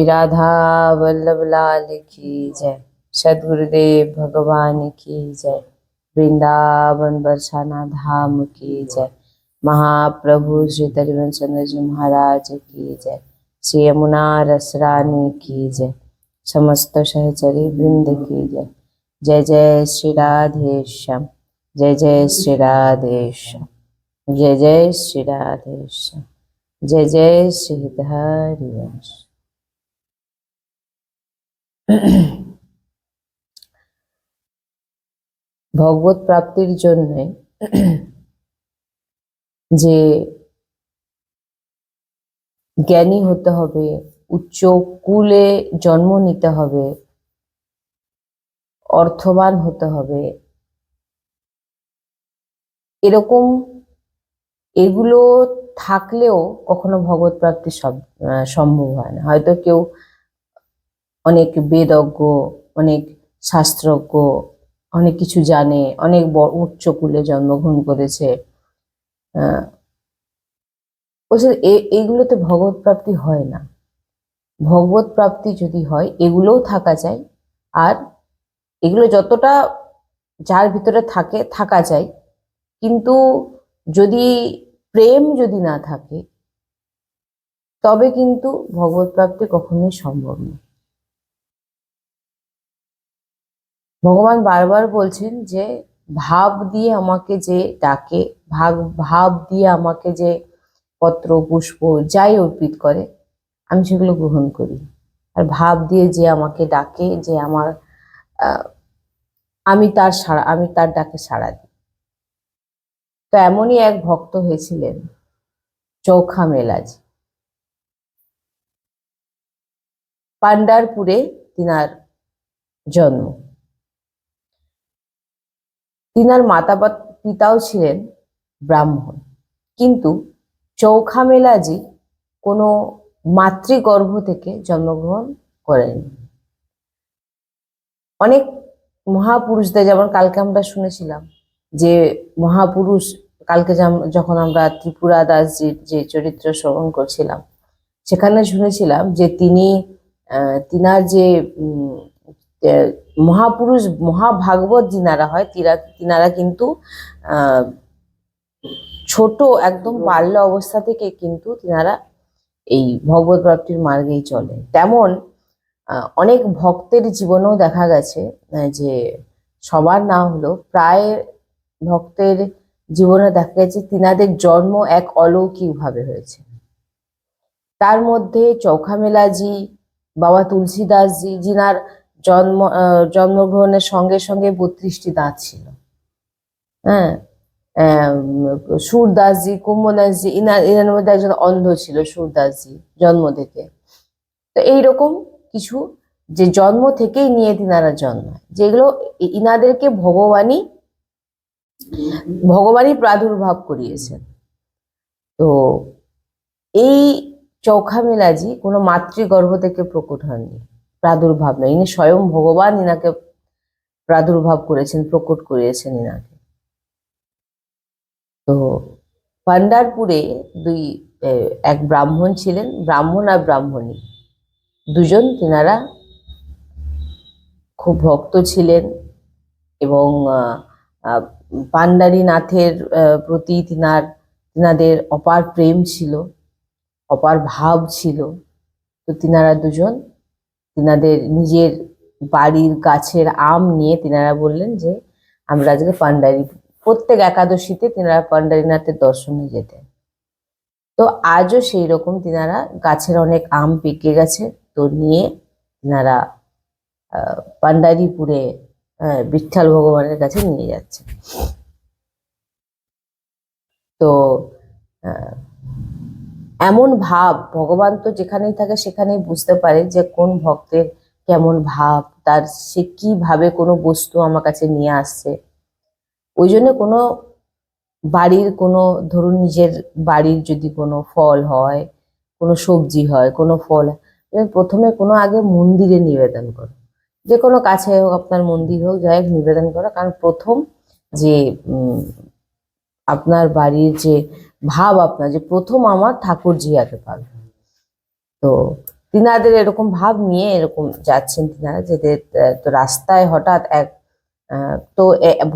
राधा वल्लभ लाल की जय। सदगुरुदेव भगवान की जय। वृंदावन बरसाना धाम की जय। महाप्रभु श्री तरिवन चंद्र जी महाराज की जय। श्री यमुना रसरानी की जय। समस्त सहचरी वृंद की जय। जय जय श्री राधे श्याम। जय जय श्री राधे श्याम। जय जय श्री राधे श्याम। जय जय श्री हरिवंश ভগবত প্রাপ্তির জন্য যে জ্ঞানী হতে হবে, উচ্চ কুলে জন্ম নিতে হবে, অর্থবান হতে হবে, এরকম এগুলো থাকলেও কখনো ভগবত প্রাপ্তি সম্ভব হয় না। হয়তো কেউ অনেক বেদজ্ঞ, অনেক শাস্ত্রজ্ঞ, অনেক কিছু জানে, অনেক উচ্চ কুলে জন্মগ্রহণ করেছে। বলছে এ- এগুলোতে ভগবত প্রাপ্তি হয় না। ভগবত প্রাপ্তি যদি হয়, এগুলোও থাকা চাই আর এগুলো যতটা যার ভিতরে থাকে, থাকা চাই কিন্তু যদি প্রেম যদি না থাকে, তবে কিন্তু ভগবত প্রাপ্তি কখনোই সম্ভব নয় ভগবান বারবার বলছেন যে, ভাব দিয়ে আমাকে যে ডাকে, ভাগ, ভাব দিয়ে আমাকে যে পত্র, পুষ্প, যাই অর্পিত করে, আমি সেগুলো গ্রহণ করি। আর ভাব দিয়ে যে আমাকে ডাকে, যে আমার আমি তার সাড়া আমি তার ডাকে সাড়া দিই। তো এমনই এক ভক্ত হয়েছিলেন, চৌখা মেলাজ। পান্ডারপুরে তিনার জন্ম। তিনার মাতা পিতাও ছিলেন ব্রাহ্মণ। কিন্তু চৌখামেলাজি কোনো মাতৃগর্ভ থেকে জন্মগ্রহণ করেন। অনেক মহাপুরুষদের, যেমন কালকে আমরা শুনেছিলাম যে মহাপুরুষ, কালকে যখন আমরা ত্রিপুরা দাসজির যে চরিত্র শ্রবণ করছিলাম, সেখানে শুনেছিলাম যে তিনি তিনার যে মহাপুরুষ, মহাভাগবত যিনারা হয়, তিরা, তিনারা কিন্তু ছোট, একদম বাল্য অবস্থা থেকে কিন্তু তিনারা এই ভগবত প্রাপ্তির মার্গেই চলে তেমন অনেক ভক্তের জীবনেও দেখা গেছে যে সবার না হলেও প্রায় ভক্তের জীবনে দেখা গেছে তিনাদের জন্ম এক অলৌকিক ভাবে হয়েছে। তার মধ্যে চৌখামেলাজি, বাবা তুলসীদাসজি, যিনার জন্ম জন্মগ্রহণের সঙ্গে সঙ্গে বত্রিশটি দাঁত ছিল। হ্যাঁ? সুরদাসজি কুম্ভদাসজি ইনার এনার মধ্যে একজন অন্ধ ছিল সুরদাসজি, জন্ম থেকে। তো এইরকম কিছু যে জন্ম থেকেই নিয়ে তিনারা জন্মায়, যেগুলো ইনাদেরকে ভগবানই ভগবানই প্রাদুর্ভাব করিয়েছেন। তো এই চৌখা মেলাজি কোনো মাতৃগর্ভ থেকে প্রকট হননি প্রাদুর্ভাব নয় ইনি স্বয়ং ভগবান ইনাকে প্রাদুর্ভাব করেছেন প্রকট করিয়েছেন ইনাকে। তো পান্ডারপুরে দুই এক ব্রাহ্মণ ছিলেন ব্রাহ্মণ আর ব্রাহ্মণী। দুজন তিনারা খুব ভক্ত ছিলেন এবং আহ, আহ, পান্ডারী নাথের আহ, প্রতি তিনার তিনাদের অপার প্রেম ছিল অপার ভাব ছিল। তো তিনারা দুজন তিনাদের নিজের বাড়ির গাছের আম নিয়ে তিনারা বললেন যে আমরা আজকে পান্ডারি প্রত্যেক একাদশীতে তিনারা পান্ডারীনাথের দর্শনে যেতেন তো আজও সেই রকম তিনারা গাছের অনেক আম পেকে গেছে তো নিয়ে তিনারা পান্ডারিপুরে আহ, বিঠ্ঠল ভগবানের কাছে নিয়ে যাচ্ছে। তো এমন ভাব, ভগবান তো যেখানেই থাকে সেখানেই বুঝতে পারে যে কোন ভক্তের কেমন ভাব, তার সে কীভাবে কোনো বস্তু আমার কাছে নিয়ে আসছে। ওই জন্য কোনো বাড়ির কোনো, ধরুন নিজের বাড়ির যদি কোনো ফল হয়, কোনো সবজি হয়, কোনো ফল প্রথমে কোনো আগে মন্দিরে নিবেদন করো। যে কোনো কাছে হোক, আপনার মন্দির হোক, যাই নিবেদন করো। কারণ প্রথম যে আপনার বাড়ির যে ভাব আপনার যে প্রথম আমার ঠাকুরজি আগে পাবে। তো তিনাদের এরকম ভাব নিয়ে এরকম যাচ্ছেন তিনারা যে তো রাস্তায় হঠাৎ এক তো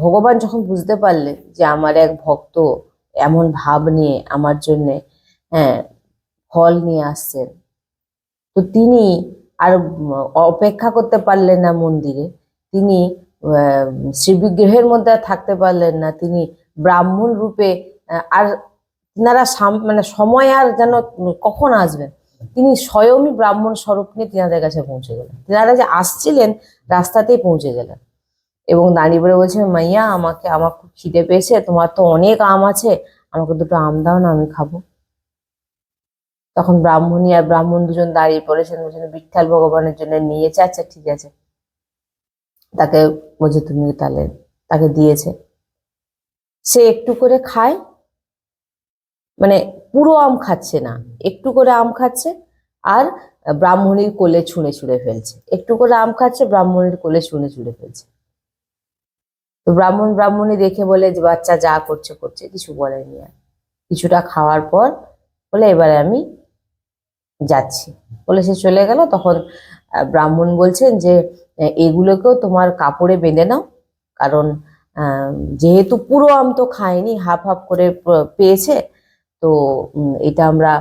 ভগবান যখন বুঝতে পারলেন যে আমার এক ভক্ত এমন ভাব নিয়ে আমার জন্য হ্যাঁ ফল নিয়ে আসছেন, তো তিনি আর অপেক্ষা করতে পারলেন না মন্দিরে। তিনি শ্রীবিগ্রহের মধ্যে থাকতে পারলেন না। তিনি ব্রাহ্মণ রূপে আর তিনারা মানে সময় আর যেন কখন আসবেন? তিনি স্বয়ংই ব্রাহ্মণ স্বরূপ নিয়ে তিনাদের কাছে পৌঁছে গেলেন। তিনারা যে আসছিলেন, রাস্তাতেই পৌঁছে গেলেন। এবং দাঁড়িয়ে পড়ে বলছে মাইয়া, আমাকে, আমার খুব খিদে পেয়েছে, তোমার তো অনেক আম আছে, আমাকে দুটো আম দাও না, আমি খাব। তখন ব্রাহ্মণী আর ব্রাহ্মণ দুজন দাঁড়িয়ে পড়েছেন, বলছেন বিঠ্ঠাল ভগবানের জন্য নিয়েছে আচ্ছা ঠিক আছে। তাকে বলছে, তুমি তাহলে, তাকে দিয়েছে। সে একটু করে খায় মানে পুরো আম খাচ্ছে না। একটু করে আম খাচ্ছে আর ব্রাহ্মণীর কোলে ছুঁড়ে ছুঁড়ে ফেলছে। একটু করে আম খাচ্ছে, ব্রাহ্মণীর কোলে ছুঁড়ে ছুঁড়ে ফেলছে। তো ব্রাহ্মণ ব্রাহ্মণী দেখে বলে যে, বাচ্চা যা করছে করছে, কিছু বলেনি আর। কিছুটা খাওয়ার পর বলে, এবারে আমি যাচ্ছি। বলে সে চলে গেল। তখন ব্রাহ্মণ বলছেন যে এগুলোকেও তোমার কাপড়ে বেঁধে নাও। কারণ যেহেতু পুরো আম তো খায়নি, হাফ হাফ করে পেয়েছে তো এটা আমরা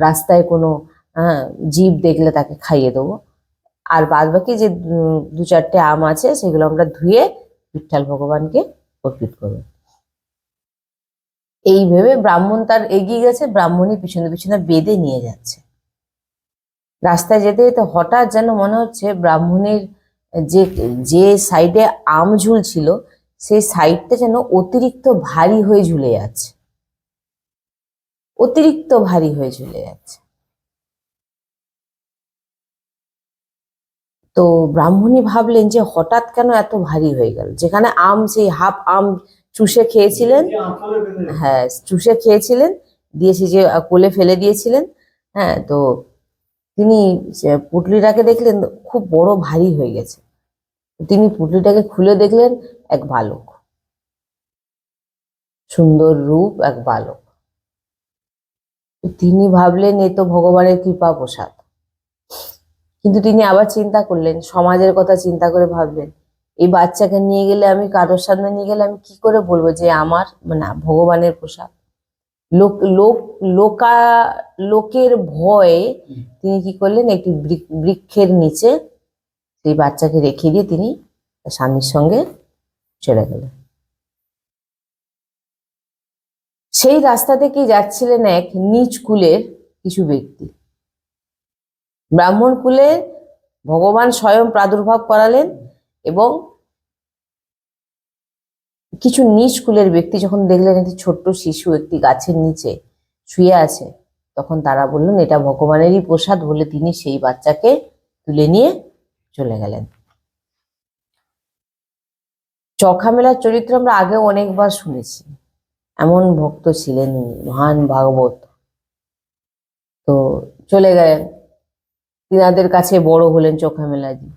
রাস্তায় কোনো আহ, জীব দেখলে তাকে খাইয়ে দেবো। আর বাদ বাকি যে দু চারটে আম আছে সেগুলো আমরা ধুয়ে বিঠাল ভগবানকে অর্পিত করব। এই ভেবে ব্রাহ্মণ তার এগিয়ে গেছে ব্রাহ্মণই পিছনে পিছনে বেঁধে নিয়ে যাচ্ছে। রাস্তায় যেতে যেতে হঠাৎ যেন মনে হচ্ছে ব্রাহ্মণের যে যে সাইডে আম ঝুলছিল সেই সাইডটা যেন অতিরিক্ত ভারী হয়ে ঝুলে যাচ্ছে। অতিরিক্ত ভারী হয়ে চলে যাচ্ছে। তো ব্রাহ্মণী ভাবলেন যে হঠাৎ কেন এত ভারী হয়ে গেল? যেখানে আম, সেই হাফ আম চুষে খেয়েছিলেন। হ্যাঁ চুষে খেয়েছিলেন দিয়ে সে যে কোলে ফেলে দিয়েছিলেন। হ্যাঁ তো তিনি পুটলিটাকে দেখলেন, খুব বড় ভারী হয়ে গেছে। তিনি পুটলিটাকে খুলে দেখলেন, এক বালক। সুন্দর রূপ, এক বালক। তিনি ভাবলেন, এ তো ভগবানের কৃপা প্রসাদ। কিন্তু তিনি আবার চিন্তা করলেন, সমাজের কথা চিন্তা করে ভাবলেন, এই বাচ্চাকে নিয়ে গেলে আমি কারোর সামনে নিয়ে গেলে আমি কি করে বলব যে আমার মানে ভগবানের পোশাক লোক লোক, লোকা, লোকের ভয়ে তিনি কি করলেন, একটি বৃক- বৃক্ষের নিচে সেই বাচ্চাকে রেখে দিয়ে তিনি স্বামীর সঙ্গে চলে গেলেন। সেই রাস্তা থেকেই যাচ্ছিলেন এক নিচ কুলের কিছু ব্যক্তি। ব্রাহ্মণ কুলে ভগবান স্বয়ং প্রাদুর্ভাব করালেন এবং কিছু নিচ কুলের ব্যক্তি যখন দেখলেন একটি ছোট্ট শিশু একটি গাছের নিচে শুয়ে আছে, তখন তারা বললেন, এটা ভগবানেরই প্রসাদ বলে তিনি সেই বাচ্চাকে তুলে নিয়ে চলে গেলেন। চখামেলার চরিত্র আমরা আগেও অনেকবার শুনেছি। এমন ভক্ত ছিলেন মহান ভাগবত। তো চলে গেলেন। তিনাদের কাছে বড় হলেন চোখা মেলাজি।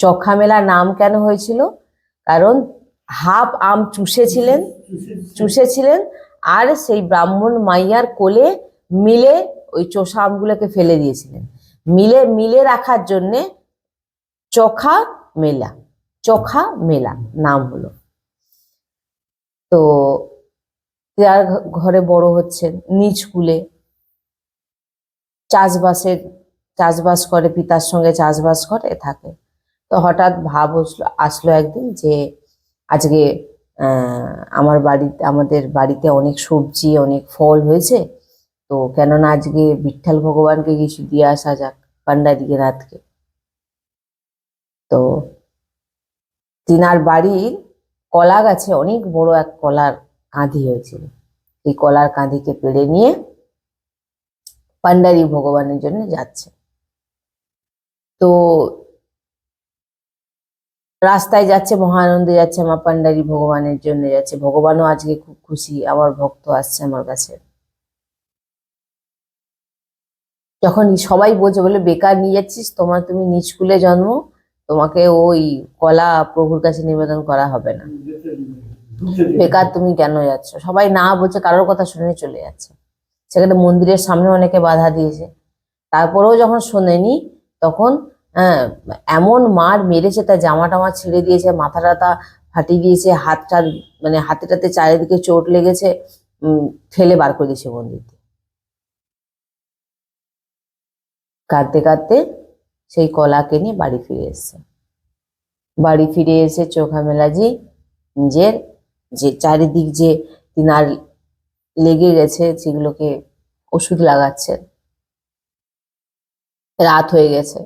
চোখা মেলা নাম কেন হয়েছিল? কারণ হাফ আম চুষেছিলেন চুষেছিলেন, আর সেই ব্রাহ্মণ মাইয়ার কোলে মিলে ওই চোষা আমগুলোকে ফেলে দিয়েছিলেন। মিলে মিলে রাখার জন্যে চোখা মেলা চোখা মেলা নাম হলো। তো যার ঘরে বড় হচ্ছেন নিজ কুলে চাষবাসের চাষবাস করে, পিতার সঙ্গে চাষবাস করে, থাকে। তো হঠাৎ ভাব আসলো একদিন যে আজকে আমার বাড়িতে আমাদের বাড়িতে অনেক সবজি, অনেক ফল হয়েছে। তো কেননা আজকে বিঠ্ঠাল ভগবানকে কিছু দিয়ে আসা যাক পান্ডাদিকে রাতকে। তো তিনার বাড়ির কলা গাছে অনেক বড় এক কলার কাঁধি হয়েছিল। এই কলার কাঁধিকে পেড়ে নিয়ে পান্ডারি ভগবানের জন্য যাচ্ছে। তো রাস্তায় যাচ্ছে, মহানন্দে যাচ্ছে আমার পান্ডারি ভগবানের জন্য যাচ্ছে। ভগবানও আজকে খুব খুশি, আমার ভক্ত আসছে আমার কাছে। যখন সবাই বলছে, বলে, বেকার নিয়ে যাচ্ছিস? তোমার, তুমি নিচকুলে জন্ম, তোমাকে ওই কলা প্রভুর কাছে নিবেদন করা হবে না। বেকার তুমি কেন যাচ্ছ? সবাই না বলছে কারোর কথা শুনে চলে যাচ্ছে। সেখানে মন্দিরের সামনে অনেকে বাধা দিয়েছে। তারপরেও যখন শোনেনি তখন হ্যাঁ, এমন মার মেরেছে তার জামা টামা ছিঁড়ে দিয়েছে মাথা টাথা ফাটিয়ে দিয়েছে হাত টাত মানে হাতে টাতে চারিদিকে চোট লেগেছে ফেলে বার করে দিয়েছে মন্দির থেকে। কাঁদতে কাঁদতে সেই কলাকে নিয়ে বাড়ি ফিরে এসছে। বাড়ি ফিরে এসে চোখা মেলাজি নিজের যে চারিদিক যে তিনার লেগে গেছে, সেগুলোকে ওষুধ লাগাচ্ছে। রাত হয়ে গেছে।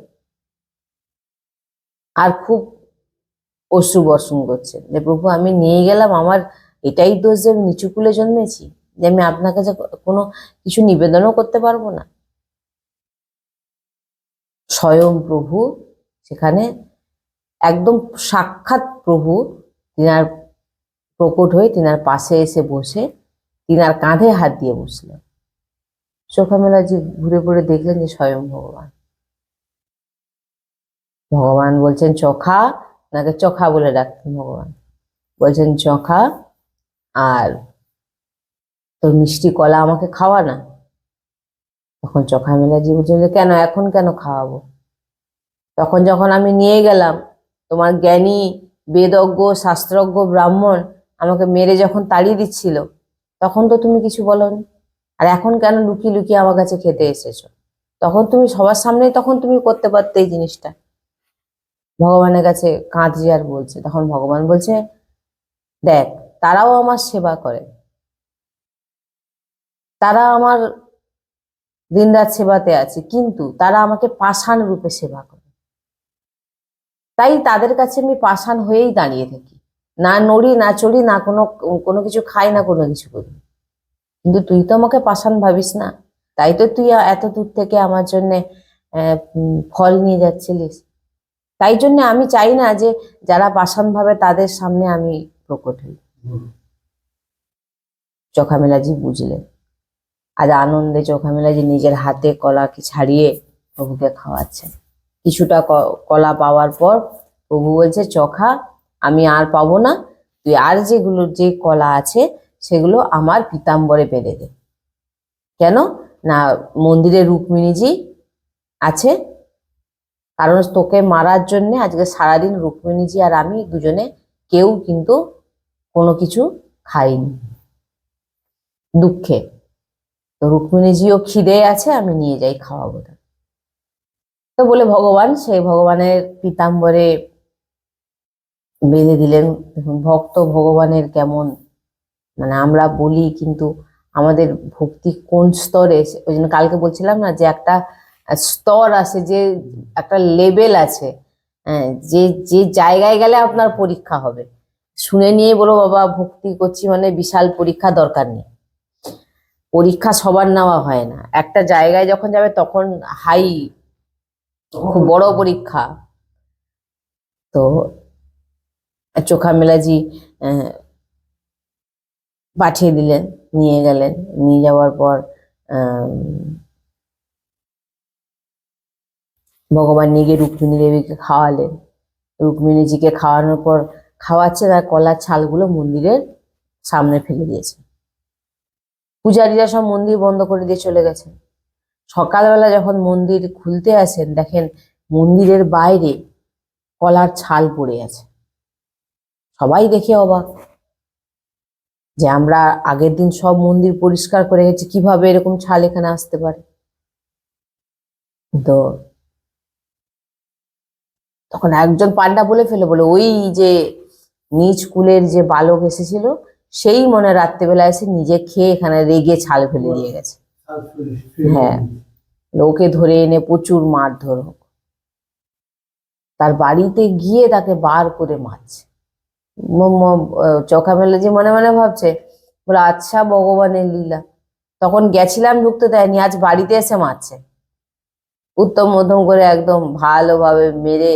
আর খুব অশ্রু বর্ষণ করছে। যে প্রভু, আমি নিয়ে গেলাম, আমার এটাই দোষ যে আমি নিচু কুলে জন্মেছি, যে আমি আপনার কাছে কোনো কিছু নিবেদনও করতে পারব না। স্বয়ং প্রভু, সেখানে একদম সাক্ষাৎ প্রভু, তিনার প্রকট হয়ে তিনার পাশে এসে বসে তিনার কাঁধে হাত দিয়ে বসলেন। চোখামেলাজি ঘুরে ঘুরে দেখলেন যে স্বয়ং ভগবান। ভগবান বলছেন চোখা। নাকি চোখা বলে ডাকতেন ভগবান। বলছেন চোখা আর তোর মিষ্টি কলা আমাকে খাওয়া না? তখন চোখা মেলাজি বলছেন যে, কেন? এখন কেন খাওয়াবো? তখন যখন আমি নিয়ে গেলাম তোমার জ্ঞানী বেদজ্ঞ শাস্ত্রজ্ঞ ব্রাহ্মণ আমাকে মেরে যখন তাড়িয়ে দিচ্ছিল, তখন তো তুমি কিছু বলনি। আর এখন কেন লুকিয়ে লুকিয়ে আমার কাছে খেতে এসেছ? তখন তুমি সবার সামনে তখন তুমি করতে পারতে এই জিনিসটা। ভগবানের কাছে কাঁদছে আর বলছে, তখন ভগবান বলছে, দেখ, তারাও আমার সেবা করে। তারা আমার দিনরাত সেবাতে আছে, কিন্তু তারা আমাকে পাষাণ রূপে সেবা করে। তাই তাদের কাছে আমি পাষাণ হয়েই দাঁড়িয়ে থাকি। না নড়ি, না চড়ি, না কোনো কোনো কিছু খাই, না কোনো কিছু করি। কিন্তু তুই তো আমাকে পাষাণ ভাবিস না। তাই তো তুই এত দূর থেকে আমার জন্য ফল নিয়ে যাচ্ছিলিস। তাই জন্য আমি চাই না যে যারা পাষাণ ভাবে তাদের সামনে আমি প্রকট হই। চোখামেলাজি বুঝলেন আজ আনন্দে চোখামেলাজি নিজের হাতে কলাকে ছাড়িয়ে প্রভুকে খাওয়াচ্ছেন কিছুটা কলা পাওয়ার পর প্রভু বলছে, চোখা আমি আর পাবো না। তুই আর যেগুলো, যে কলা আছে, সেগুলো আমার পিতাম্বরে বেঁধে দে। কেন? না, মন্দিরে রুক্মিণীজি আছে। কারণ তোকে মারার জন্যে আজকে সারাদিন রুক্মিণীজি আর আমি দুজনে কেউ কিন্তু কোনো কিছু খাইনি। দুঃখে। তো রুক্মিণীজিও খিদে আছে, আমি নিয়ে যাই খাওয়াবো তো বলে ভগবান, সেই ভগবানের পিতাম্বরে বেঁধে দিলেন ভক্ত ভগবানের কেমন মানে আমরা বলি কিন্তু আমাদের ভক্তি কোন স্তরে ওই জন্য কালকে বলছিলাম না যে একটা স্তর আছে যে একটা লেভেল আছে হ্যাঁ, যে যে জায়গায় গেলে আপনার পরীক্ষা হবে। শুনে নিয়ে বলো বাবা ভক্তি করছি মানে বিশাল পরীক্ষা দরকার নেই। পরীক্ষা সবার নেওয়া হয় না। একটা জায়গায় যখন যাবে তখন হাই খুব বড় পরীক্ষা। তো চোখা মেলাজি পাঠিয়ে দিলেন, নিয়ে গেলেন। নিয়ে যাওয়ার পর ভগবান নিয়ে গিয়ে রুক্মিণী দেবীকে খাওয়ালেন। রুক্মিণীজিকে খাওয়ানোর পর খাওয়াচ্ছে, তার কলার ছালগুলো মন্দিরের সামনে ফেলে দিয়েছে। পূজারীরা সব মন্দির বন্ধ করে দিয়ে চলে গেছে। সকালবেলা যখন মন্দির খুলতে আসেন, দেখেন মন্দিরের বাইরে কলার ছাল পড়ে আছে। সবাই দেখে অবাক। যে আমরা আগের দিন সব মন্দির পরিষ্কার করে গেছি কীভাবে এরকম ছাল এখানে আসতে পারে? তো তখন একজন পান্ডা বলে ফেলে বলে ওই যে নিজ কুলের যে বালক এসেছিল সেই মনে রাত্রেবেলা এসে নিজে খেয়ে এখানে রেগে ছাল ফেলে দিয়ে গেছে। হ্যাঁ ওকে ধরে এনে প্রচুর মারধর হোক। তার বাড়িতে গিয়ে তাকে বার করে মারছে। চোখা যে মনে মনে ভাবছে, বলে আচ্ছা ভগবানের লীলা। তখন গেছিলাম ঢুকতে দেয়নি আজ বাড়িতে এসে মারছে। উত্তম মধ্যম করে একদম ভালোভাবে মেরে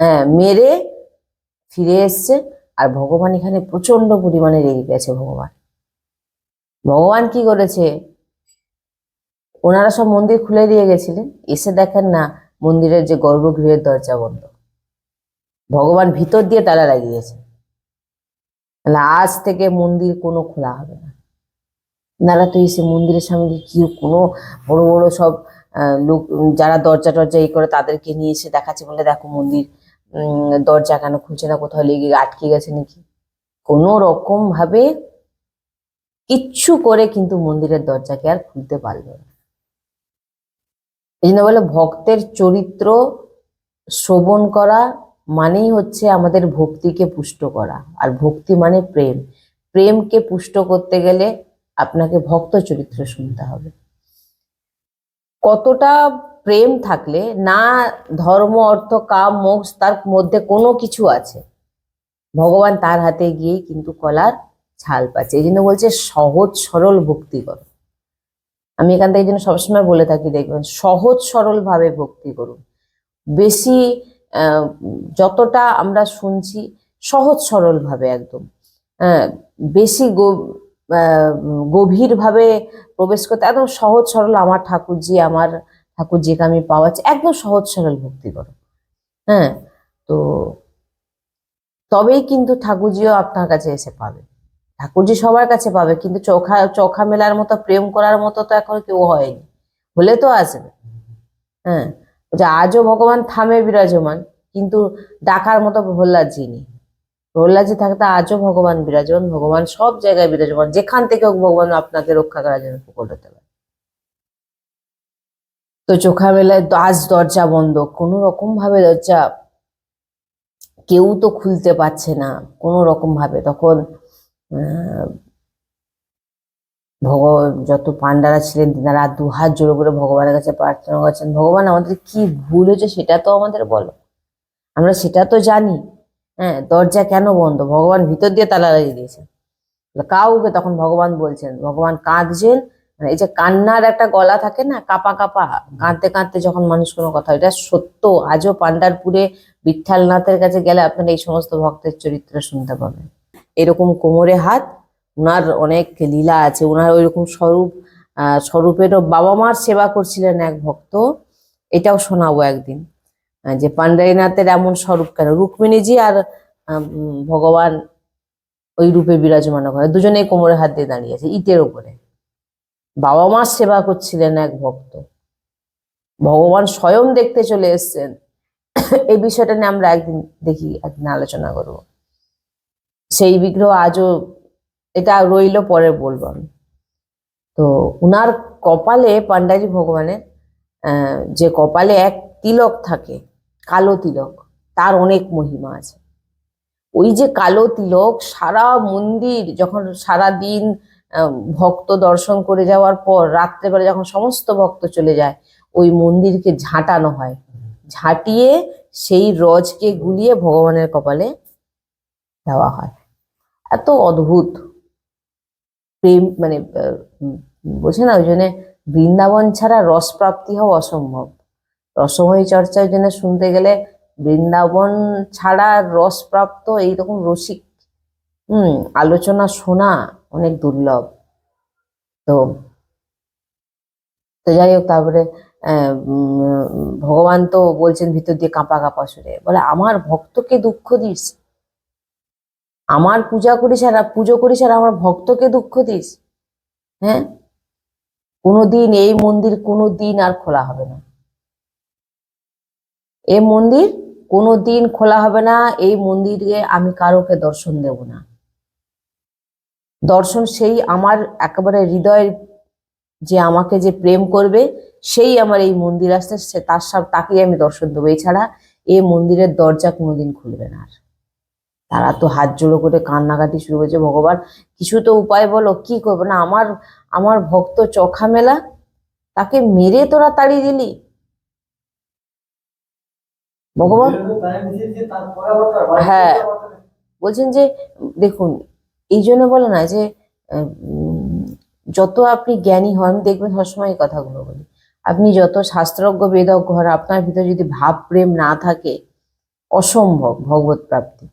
হ্যাঁ মেরে ফিরে এসছে। আর ভগবান এখানে প্রচণ্ড পরিমাণে রেগে গেছে, ভগবান। ভগবান কি করেছে? ওনারা সব মন্দির খুলে দিয়ে গেছিলেন। এসে দেখেন না মন্দিরের যে গর্ভগৃহের দরজা বন্ধ। ভগবান ভিতর দিয়ে তালা লাগিয়েছে। আজ থেকে মন্দির কোনো খোলা হবে না। নারা তো এসে মন্দিরের সামনে কি কোনো বড় বড় সব লোক, যারা দরজা টরজা এই করে তাদেরকে নিয়ে এসে দেখাচ্ছে বলে, দেখো মন্দির দরজা কেন খুলছে না? কোথাও লেগে আটকে গেছে নাকি? কোনো রকম ভাবে কিচ্ছু করে কিন্তু মন্দিরের দরজাকে আর খুলতে পারল না। এই জন্য বলে ভক্তের চরিত্র শ্রবণ করা মানেই হচ্ছে আমাদের ভক্তিকে পুষ্ট করা। আর ভক্তি মানে প্রেম। প্রেমকে পুষ্ট করতে গেলে আপনাকে ভক্ত চরিত্র শুনতে হবে। কতটা প্রেম থাকলে, না ধর্ম, অর্থ, কাম, মোক্ষ, তার মধ্যে কোনো কিছু আছে, ভগবান তার হাতে গিয়েই কিন্তু কলার ছাল পাচ্ছে। এই জন্য বলছে সহজ, সরল ভক্তি করো। আমি এখান থেকে জন্য সবসময় বলে থাকি, দেখবেন, সহজ সরল ভাবে ভক্তি করুন। বেশি যতটা আমরা শুনছি সহজ সরল ভাবে একদম বেশি গভীর ভাবে প্রবেশ করতে, একদম সহজ সরল আমার ঠাকুরজি, আমার ঠাকুরজিকে আমি পাওয়াচ্ছি একদম সহজ সরল ভক্তি করো হ্যাঁ তো তবেই কিন্তু ঠাকুরজিও আপনার কাছে এসে পাবে। ঠাকুরজি সবার কাছে পাবে, কিন্তু চোখা চোখা মেলার মতো, প্রেম করার মতো তো এখন কেউ হয়নি। হলে তো আসবে। হ্যাঁ যে আজও ভগবান থামে বিরাজমান, কিন্তু ডাকার মতো প্রহ্লাদজি নেই। প্রহ্লাদজি থাকতে আজও ভগবান বিরাজমান, ভগবান সব জায়গায় বিরাজমান, যেখান থেকে হোক ভগবান আপনাকে রক্ষা করার জন্য প্রকট হতে পারে। তো চোখা মেলায় আজ দরজা বন্ধ, কোনো রকম ভাবে দরজা কেউ তো খুলতে পারছে না, কোনো রকম ভাবে তখন ভগ যত পান্ডারা ছিলেন তিনারা দু হাত জোড়ো করে ভগবানের কাছে প্রার্থনা করছেন। ভগবান আমাদের কি ভুল হয়েছে সেটা তো আমাদের বলো। আমরা সেটা তো জানি। হ্যাঁ দরজা কেন বন্ধ? ভগবান ভিতর দিয়ে তালা লাগিয়ে দিয়েছেন। কাউকে তখন ভগবান বলছেন, ভগবান কাঁদছেন। মানে এই যে কান্নার একটা গলা থাকে না, কাপা কাপা, কাঁদতে কাঁদতে যখন মানুষ কোনো কথা এটা সত্য। আজও পান্ডারপুরে বিঠালনাথের কাছে গেলে আপনারা এই সমস্ত ভক্তের চরিত্র শুনতে পাবেন। এরকম কোমরে হাত ওনার অনেক লীলা আছে, ওনার ওইরকম স্বরূপ স্বরূপেরও বাবা মার সেবা করছিলেন এক ভক্ত, এটাও শোনাবো একদিন। যে পান্ডারীনাথের এমন স্বরূপ কেন? রুক্মিণীজি আর ভগবান ওই রূপে বিরাজমান করে দুজনেই কোমরে হাত দিয়ে দাঁড়িয়ে আছে, ইটের ওপরে। বাবা মার সেবা করছিলেন এক ভক্ত। ভগবান স্বয়ং দেখতে চলে এসছেন। এই বিষয়টা নিয়ে আমরা একদিন দেখি, একদিন আলোচনা করব। সেই বিগ্রহ আজও এটা রইল পরে বলব আমি। তো উনার কপালে পান্ডাজি ভগবানের যে কপালে এক তিলক থাকে, কালো তিলক, তার অনেক মহিমা আছে। ওই যে কালো তিলক সারা মন্দির যখন সারা দিন ভক্ত দর্শন করে যাওয়ার পর, রাত্রেবেলা যখন সমস্ত ভক্ত চলে যায়, ওই মন্দিরকে ঝাঁটানো হয়। ঝাঁটিয়ে সেই রজকে গুলিয়ে ভগবানের কপালে দেওয়া হয়। এত অদ্ভুত। প্রেম মানে বোঝে না, ওই জন্য বৃন্দাবন ছাড়া রস প্রাপ্তি হওয়া অসম্ভব। রসময়ী চর্চার জন্য শুনতে গেলে বৃন্দাবন ছাড়া রস প্রাপ্ত এইরকম রসিক, হুম, আলোচনা শোনা অনেক দুর্লভ। তো তো যাই হোক, তারপরে ভগবান তো বলছেন ভিতর দিয়ে কাঁপা কাঁপা সুরে। বলে, আমার ভক্তকে দুঃখ দিস আমার পূজা করিস আর পুজো করিস আর আমার ভক্তকে দুঃখ দিস। হ্যাঁ? কোনোদিন এই মন্দির কোনো দিন আর খোলা হবে না। এই মন্দির কোনোদিন খোলা হবে না, এই মন্দিরে আমি কারোকে দর্শন দেব না। দর্শন সেই আমার একেবারে হৃদয়ের যে আমাকে যে প্রেম করবে, সেই আমার এই মন্দির আসতে সে তার সব তাকেই আমি দর্শন দেবো। এছাড়া এই মন্দিরের দরজা কোনোদিন খুলবে না আর। তারা তো হাত জোড়ো করে কান্নাকাটি শুরু করেছে, ভগবান। কিছু তো উপায় বলো, কি করব? না, আমার আমার ভক্ত চোখা মেলা তাকে মেরে তোরা তাড়িয়ে দিলি। ভগবান? হ্যাঁ। বলছেন যে, দেখুন, এই জন্য বলে না যে যত আপনি জ্ঞানী হন, দেখবেন সবসময় এই কথাগুলো বলি। আপনি যত শাস্ত্রজ্ঞ, বেদজ্ঞ হন, আপনার ভিতরে যদি ভাব প্রেম না থাকে, অসম্ভব ভগবত প্রাপ্তি।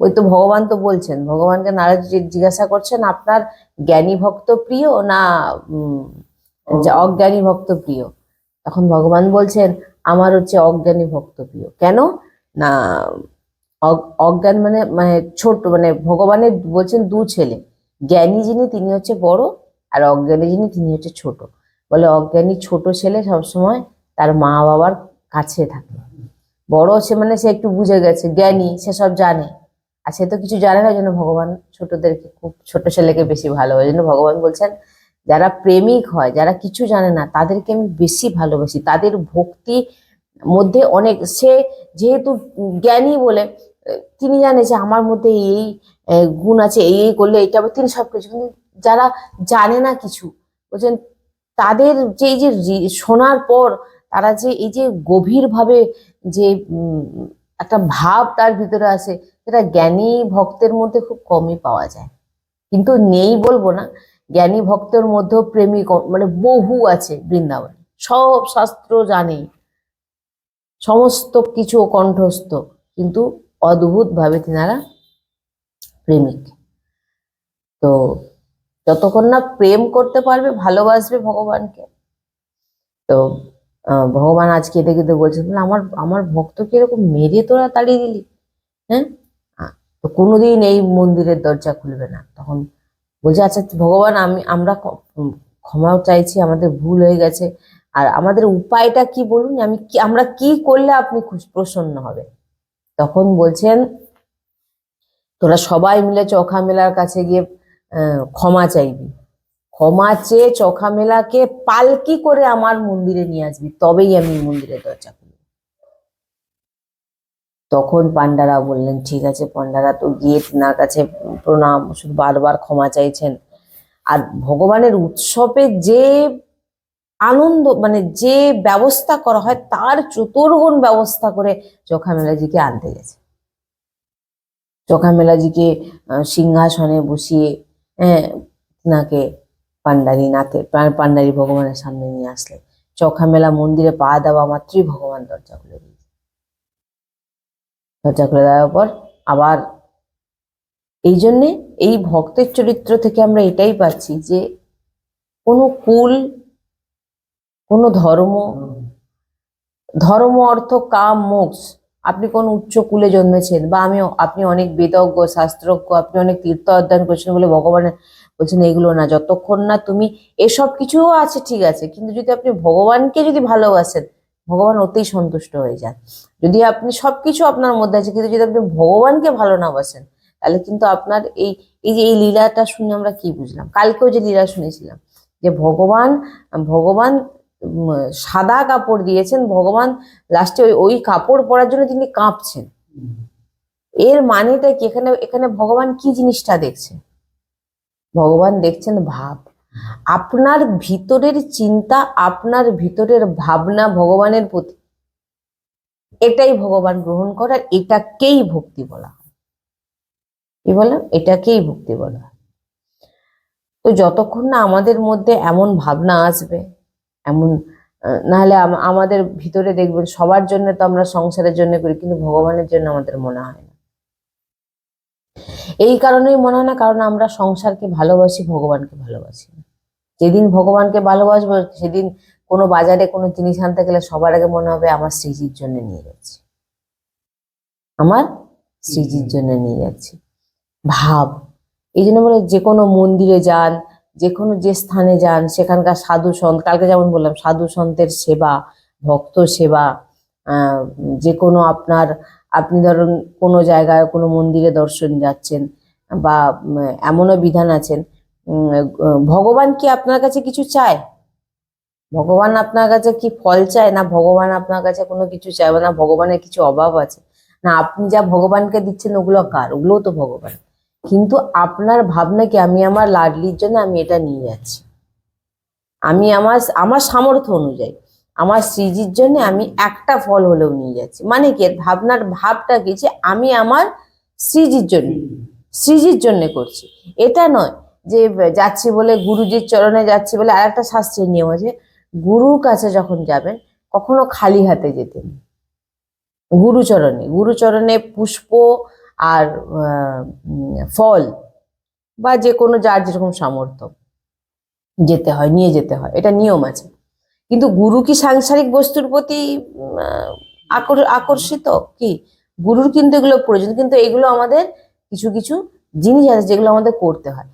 ওই তো ভগবান তো বলছেন ভগবানকে নারদ জি- জিজ্ঞাসা করছেন আপনার জ্ঞানী ভক্ত প্রিয় না অজ্ঞানী ভক্ত প্রিয়? তখন ভগবান বলছেন আমার হচ্ছে অজ্ঞানী ভক্ত প্রিয়। কেন? না অজ্ঞান মানে মানে ছোট মানে ভগবানের বলছেন দু ছেলে। জ্ঞানী যিনি তিনি হচ্ছে বড় আর অজ্ঞানী যিনি তিনি হচ্ছে ছোট। বলে অজ্ঞানী ছোট ছেলে সবসময় তার মা বাবার কাছে থাকে। বড় সে মানে সে একটু বুঝে গেছে জ্ঞানী সে সব জানে। আর সে তো কিছু জানে না জন্য ভগবান ছোটদেরকে খুব, ছোট ছেলেকে বেশি ভালো ওই জন্য ভগবান বলছেন, যারা প্রেমিক হয়, যারা কিছু জানে না, তাদেরকে আমি বেশি ভালোবাসি। তাদের ভক্তি মধ্যে অনেক, সে যেহেতু জ্ঞানী বলে, তিনি জানে যে আমার মধ্যে এই গুণ আছে, এই এই করলে এটা তিনি সবকিছু কিন্তু যারা জানে না কিছু, বলছেন, তাদের যে, এই যে শোনার পর তারা যে, এই যে গভীরভাবে যে একটা ভাব তার ভিতরে আসে সেটা জ্ঞানী ভক্তের মধ্যে খুব কমই পাওয়া যায়। কিন্তু নেই বলব না জ্ঞানী ভক্তের মধ্যেও প্রেমিক অ- মানে বহু আছে বৃন্দাবনে। সব শাস্ত্র জানে। সমস্ত কিছু কণ্ঠস্থ। কিন্তু অদ্ভুত ভাবে তিনারা প্রেমিক। তো যতক্ষণ না প্রেম করতে পারবে ভালোবাসবে ভগবানকে তো ভগবান আজকে কেঁদে কেঁদে বলছেন "বলে, আমার আমার ভক্তকে এরকম মেরে তোরা তাড়িয়ে দিলি? হ্যাঁ? তো কোনোদিন এই মন্দিরের দরজা খুলবে না। তখন বলছে আচ্ছা ভগবান, আমি, আমরা ক্ষমাও চাইছি, আমাদের ভুল হয়ে গেছে। আর আমাদের উপায়টা কি বলুন? আমি কি, আমরা কি করলে আপনি খুশ, প্রসন্ন হবে তখন বলছেন, তোরা সবাই মিলে চোখা মেলার কাছে গিয়ে ক্ষমা চাইবি। ক্ষমা চেয়ে চোখা মেলাকে পালকি করে আমার মন্দিরে নিয়ে আসবি। তবেই আমি মন্দিরের দরজা তখন পান্ডারা বললেন, ঠিক আছে পান্ডারা তো গিয়ে তিনার কাছে প্রণাম, শুধু বারবার ক্ষমা চাইছেন। আর ভগবানের উৎসবে যে আনন্দ মানে যে ব্যবস্থা করা হয়, তার চতুর্গুণ ব্যবস্থা করে চোখা মেলাজিকে আনতে গেছে। চোখা মেলাজিকে সিংহাসনে বসিয়ে হ্যাঁ নাকে পান্ডারি নাথে পা- পান্ডারি ভগবানের সামনে নিয়ে আসলে চোখা মেলা মন্দিরে পা দেওয়া মাত্রই ভগবান দরজা খুলে দরজা খুলে দেওয়ার পর আবার এই জন্যে এই ভক্তের চরিত্র থেকে আমরা এটাই পাচ্ছি যে কোনো কুল, কোনো ধর্ম ধর্ম অর্থ কাম, মোক্ষ। আপনি কোন উচ্চ কুলে জন্মেছেন বা আমি আপনি অনেক বেদজ্ঞ, শাস্ত্রজ্ঞ, আপনি অনেক তীর্থ অধ্যয়ন করছেন বলে ভগবানের বলছেন এগুলো না, যতক্ষণ না তুমি এসব কিছুও আছে ঠিক আছে, কিন্তু যদি আপনি ভগবানকে যদি ভালোবাসেন ভগবান ওতেই সন্তুষ্ট হয়ে যান। যদি আপনি সবকিছু আপনার মধ্যে আছে, কিন্তু যদি আপনি ভগবানকে ভালো না বাসেন, তাহলে কিন্তু আপনার এই এই যে এই লীলাটা শুনে আমরা কি বুঝলাম? কালকেও যে লীলা শুনেছিলাম, যে ভগবান ভগবান সাদা কাপড় দিয়েছেন, ভগবান লাস্টে ওই ওই কাপড় পরার জন্য তিনি কাঁপছেন। এর মানেটা কি? এখানে এখানে ভগবান কি জিনিসটা দেখছে? ভগবান দেখছেন ভাব। আপনার ভিতরের চিন্তা, আপনার ভিতরের ভাবনা ভগবানের প্রতি। এটাই ভগবান গ্রহণ করার, এটাকেই ভক্তি বলা হয়। কি বলে? এটাকেই ভক্তি বলা হয়। তো যতক্ষণ না আমাদের মধ্যে এমন ভাবনা আসবে, এমন নাহলে আমাদের ভিতরে দেখবেন সবার জন্য তো আমরা সংসারের জন্য করি, কিন্তু ভগবানের জন্য আমাদের মনে হয় না। এই কারণেই মনে হয় না, কারণ আমরা সংসারকে ভালোবাসি, ভগবানকে ভালোবাসি। যেদিন ভগবানকে ভালোবাসবো, সেদিন কোনো বাজারে কোনো জিনিস আনতে গেলে সবার আগে মনে হবে আমার শ্রীজির জন্য নিয়ে যাচ্ছি। আমার শ্রীজির জন্য নিয়ে যাচ্ছি। ভাব। এই জন্য বলে যে কোনো মন্দিরে যান, যে কোনো যে স্থানে যান, সেখানকার সাধু সন্ত, কালকে যেমন বললাম, সাধু সন্তের সেবা, ভক্ত সেবা যে কোনো আপনার আপনি ধরুন কোনো জায়গায়, কোনো মন্দিরে দর্শন যাচ্ছেন বা এমনও বিধান আছেন ভগবান কি আপনার কাছে কিছু চায়? ভগবান আপনার কাছে কি ফল চায়? না, ভগবান আপনার কাছে কোনো কিছু চায় না, ভগবানের কিছু অভাব আছে? না, আপনি যা ভগবানকে দিচ্ছেন ওগুলো কার? ওগুলোও তো ভগবান। কিন্তু আপনার ভাবনা কি, আমি আমার লাডলির জন্য আমি এটা নিয়ে যাচ্ছি। আমি আমার আমার সামর্থ্য অনুযায়ী। আমার শ্রীজির জন্য আমি একটা ফল হলেও নিয়ে যাচ্ছি। মানে কি? ভাবনার ভাবটা কি? যে আমি আমার শ্রীজির জন্য শ্রীজির জন্য করছি। এটা নয় যে যাচ্ছি বলে গুরুজির চরণে যাচ্ছি বলে আর একটা শাস্ত্রের নিয়ম আছে, গুরুর কাছে যখন যাবেন, কখনো খালি হাতে যেতেন গুরুচরণে গুরুচরণে পুষ্প আর ফল বা যে কোনো যার যেরকম সামর্থ্য, যেতে হয়, নিয়ে যেতে হয়। এটা নিয়ম আছে। কিন্তু গুরু কি সাংসারিক বস্তুর প্রতি আকর্ষিত? কি? গুরুর কিন্তু এগুলো প্রয়োজন, কিন্তু এগুলো আমাদের কিছু কিছু জিনিস আছে যেগুলো আমাদের করতে হয়।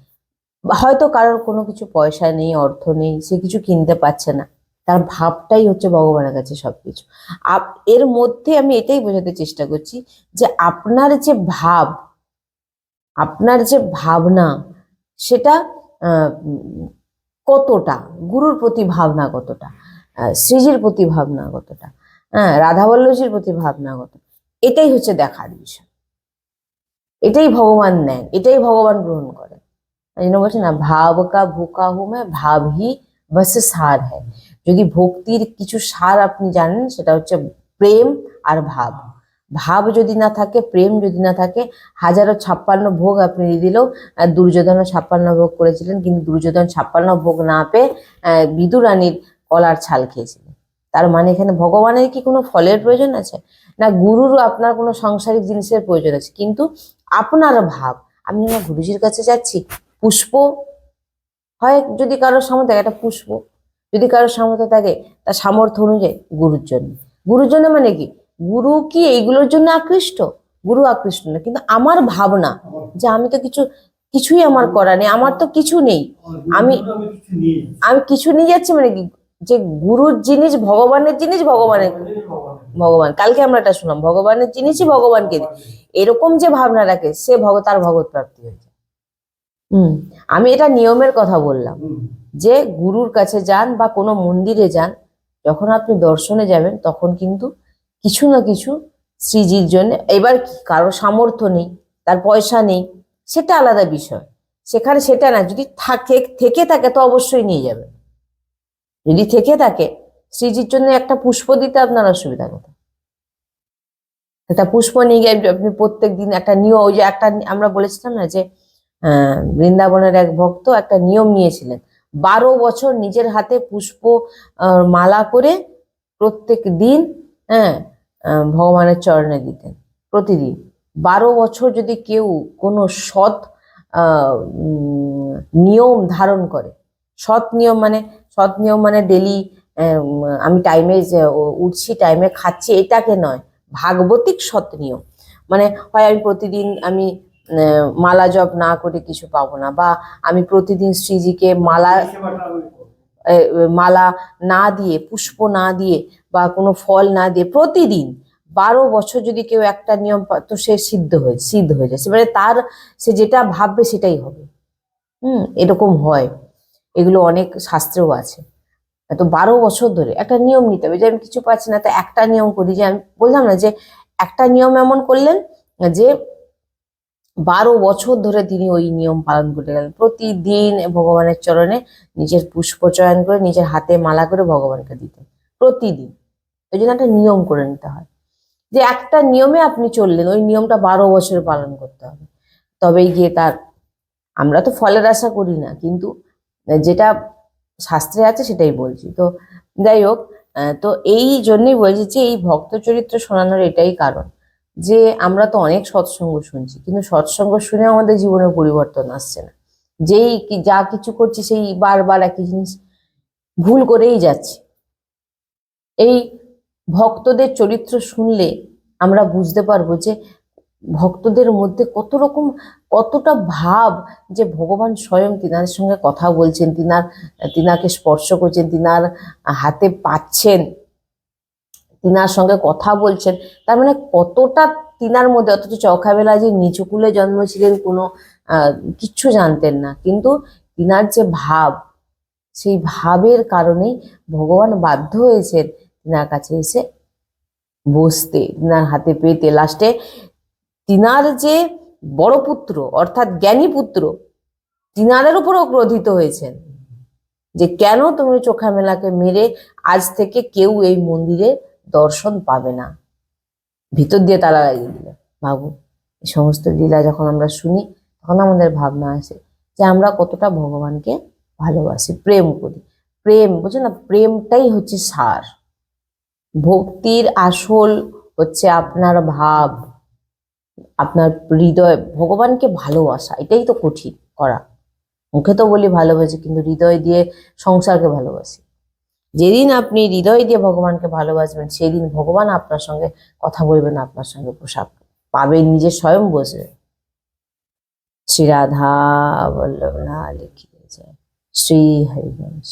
হয়তো কারোর কোনো কিছু পয়সা নেই, অর্থ নেই, সে কিছু কিনতে পারছে না। তার ভাবটাই হচ্ছে ভগবানের কাছে সবকিছু। আপ- এর মধ্যে আমি এটাই বোঝাতে চেষ্টা করছি যে আপনার যে ভাব, আপনার যে ভাবনা, সেটা কতটা? গুরুর প্রতি ভাবনা কতটা? শ্রীজির প্রতি ভাবনা কতটা? হ্যাঁ রাধাবল্লভীর প্রতি ভাবনা এটাই হচ্ছে দেখার বিষয়। এটাই ভগবান নেন এটাই ভগবান গ্রহণ করেন। জন্য বলছে না ভাব কা ভুকা হুমে ভাব হি বস সার হ্যাঁ যদি ভক্তির কিছু সার আপনি জানেন সেটা হচ্ছে প্রেম আর ভাব। ভাব যদি না থাকে প্রেম যদি না থাকে হাজারো ছাপ্পান্ন ভোগ আপনি দিলেও আহ, দুর্যোধনও ছাপ্পান্ন ভোগ করেছিলেন কিন্তু দুর্যোধন ছাপ্পান্ন ভোগ না পেয়ে বিদুরানীর কলার ছাল খেয়েছিলেন। তার মানে এখানে ভগবানের কি কোনো ফলের প্রয়োজন আছে? না গুরুরও আপনার কোনো সাংসারিক জিনিসের প্রয়োজন আছে? কিন্তু আপনার ভাব আমি আমার গুরুজির কাছে যাচ্ছি পুষ্প হয় যদি কারোর সামর্থ্য থাকে একটা পুষ্প যদি কারোর সামর্থ্য থাকে তার সামর্থ্য অনুযায়ী গুরুর জন্য। গুরুর জন্য মানে কি? গুরু কি এইগুলোর জন্য আকৃষ্ট? গুরু আকৃষ্ট না কিন্তু আমার ভাবনা যে আমি তো কিছু কিছুই আমার করা নেই আমার তো কিছু নেই। আমি- আমি কিছু নিয়ে যাচ্ছি মানে কি? যে গুরুর জিনিস ভগবানের জিনিস ভগবানের ভগবান। কালকে আমরা এটা শুনলাম, ভগবানের জিনিসই ভগবানকে এরকম যে ভাবনা রাখে, সে ভগ, তার ভগৎ প্রাপ্তি হয়েছে হুম, আমি এটা নিয়মের কথা বললাম। যে গুরুর কাছে যান বা কোনো মন্দিরে যান, যখন আপনি দর্শনে যাবেন, তখন কিন্তু কিছু না কিছু শ্রীজির জন্য, এবার কারও সামর্থ্য নেই, তার পয়সা নেই, সেটা আলাদা বিষয়। সেখানে সেটা না, যদি থাকে, থেকে থাকে, তো অবশ্যই নিয়ে যাবেন। যদি থেকে থাকে, শ্রীজির জন্য একটা পুষ্প দিতে আপনার অসুবিধা কোথায় একটা পুষ্প নিয়ে গিয়ে আপনি প্রত্যেক দিন একটা নিয়ম, ওই যে একটা, আমরা বলেছিলাম না যে বৃন্দাবনের এক ভক্ত একটা নিয়ম নিয়েছিলেন। বারো বছর নিজের হাতে পুষ্প মালা করে প্রত্যেক দিন হ্যাঁ ভগবানের চরণে দিতেন প্রতিদিন। বারো বছর যদি কেউ কোনো সৎ নিয়ম ধারণ করে সৎ নিয়ম মানে সৎ নিয়ম মানে ডেলি আমি টাইমে উঠছি টাইমে খাচ্ছি, এটাকে নয়, ভাগবতিক সৎ নিয়ম। মানে হয় আমি প্রতিদিন আমি মালা জপ না করে কিছু পাবো না, বা আমি প্রতিদিন শ্রীজিকে মালা মালা না দিয়ে, পুষ্প না দিয়ে, বা কোনো ফল না দিয়ে প্রতিদিন বারো বছর যদি কেউ একটা নিয়ম তো সে সিদ্ধ হয়ে সিদ্ধ হয়ে যায়। মানে তার, সে যেটা ভাববে সেটাই হবে। হুম, এরকম হয়। এগুলো অনেক শাস্ত্রেও আছে। তো বারো বছর ধরে একটা নিয়ম নিতে হবে যে আমি কিছু পাচ্ছি না, তো একটা নিয়ম করি যে আমি বললাম না যে একটা নিয়ম এমন করলেন যে বারো বছর ধরে তিনি ওই নিয়ম পালন করে গেলেন। প্রতিদিন ভগবানের চরণে নিজের পুষ্প চয়ন করে, নিজের হাতে মালা করে ভগবানকে দিতেন। প্রতিদিন। ওই জন্য একটা নিয়ম করে নিতে হয়। যে একটা নিয়মে আপনি চললেন, ওই নিয়মটা বারো বছর পালন করতে হবে। তবেই গিয়ে তার, আমরা তো ফলের আশা করি না, কিন্তু যেটা শাস্ত্রে আছে সেটাই বলছি। তো যাই হোক তো এই জন্যই বলছি যে এই ভক্ত চরিত্র শোনানোর এটাই কারণ যে আমরা তো অনেক সৎসঙ্গ শুনছি, কিন্তু সৎসঙ্গ শুনে আমাদের জীবনে পরিবর্তন আসছে না। যেই যা কিছু করছি সেই বারবার একই জিনিস ভুল করেই যাচ্ছে। এই ভক্তদের চরিত্র শুনলে আমরা বুঝতে পারব যে ভক্তদের মধ্যে কত রকম, কতটা ভাব যে ভগবান স্বয়ং তিনার সঙ্গে কথা বলছেন, তিনার, তিনাকে স্পর্শ করছেন, তিনার হাতে পাচ্ছেন, তিনার সঙ্গে কথা বলছেন। তার মানে কতটা তিনার মধ্যে, অথচ চৌখাবেলা যে নিচুকুলে জন্মেছিলেন কোনো কিচ্ছু জানতেন না। কিন্তু তিনার যে ভাব, সেই ভাবের কারণেই ভগবান বাধ্য হয়েছেন তিনার কাছে এসে বসতে, তিনার হাতে পেতে। লাস্টে তিনার যে বড় পুত্র, অর্থাৎ জ্ঞানী পুত্র তিনারের উপরও ক্রোধিত হয়েছেন। যে কেন তুমি চোখা মেলাকে মেরে আজ থেকে কেউ এই মন্দিরে দর্শন পাবে না? ভিতর দিয়ে তালা লাগিয়ে দিল। ভাবুন এই সমস্ত লীলা যখন আমরা শুনি, তখন আমাদের ভাবনা আসে যে আমরা কতটা ভগবানকে ভালোবাসি, প্রেম করি। প্রেম বুঝছ না? প্রেমটাই হচ্ছে সার। ভক্তির আসল হচ্ছে আপনার ভাব। আপনার হৃদয়, ভগবানকে ভালোবাসা, এটাই তো কঠিন করা। মুখে তো বলি ভালোবাসি, কিন্তু হৃদয় দিয়ে সংসারকে ভালোবাসি। যেদিন আপনি হৃদয় দিয়ে ভগবানকে ভালোবাসবেন, সেদিন ভগবান আপনার সঙ্গে কথা বলবেন, আপনার সঙ্গে পোশাক পাবেন, নিজে স্বয়ং বসবে। শ্রী রাধা বল্লভ লাল কি জয় শ্রী হরিবংশ